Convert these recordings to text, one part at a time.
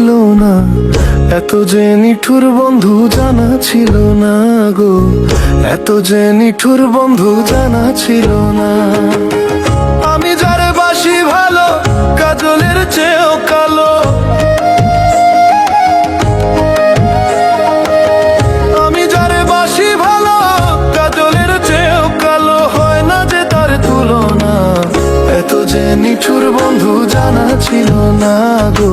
দিল না। এত যে নিঠুর বন্ধু জানা ছিল না গো। এত যে নিঠুর বন্ধু জানা ছিল না। আমি যারে বাসি ভালো, কাজলের চেয়েও কালো। আমি যারে বাসি ভালো, কাজলের চেয়েও কালো। হয় না যে তার তুলনা, এত যে নিঠুর বন্ধু জানা ছিল না গো।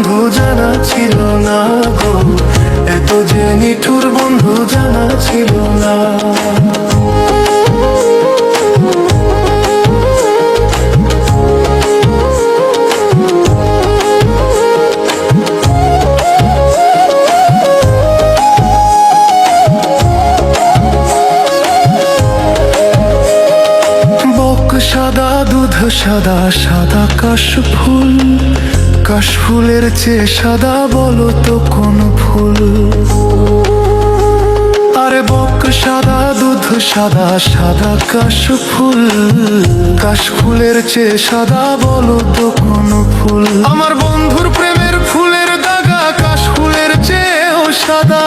বন্ধু জানা ছিল না গো। এত যে নিঠুর বন্ধু জানা ছিল না। সাদা, দুধ সাদা সাদা কাশ ফুল। কাশ ফুলের চেয়ে সাদা বলো তো কোন ফুল? আরে বক সাদা, দুধ সাদা সাদা কাশ ফুল। কাশ ফুলের চেয়ে সাদা বলো তো কোন ফুল? আমার বন্ধুর প্রেমের ফুলের দাগা কাশ ফুলের চেয়েও সাদা।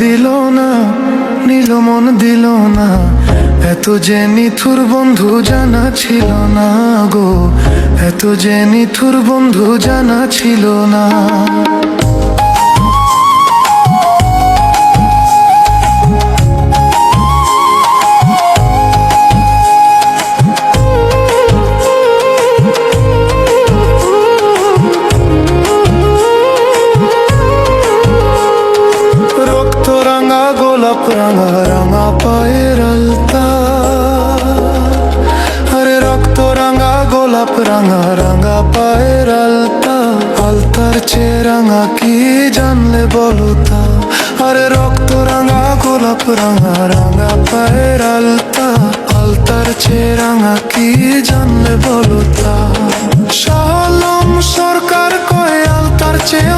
দিল না, নিল মন দিল না। এত যে নিথুর বন্ধু জানা ছিল না গো, এত যে নিথুর বন্ধু জানা ছিল না। গোলাপ রাঙা রাঙা পায়ের আলতা আরে রক্ত রাঙা গোলাপ রাঙা রাঙা পায়ের আলতা আলতার চেয়ে রাঙা কি জানলে বলো তা আরে রক্ত রাঙা গোলাপ রাঙা রাঙা পায়ের আলতা আলতার চেয়ে রাঙা কি জানলে বলো তা সরকার কয় আলতার চেয়েও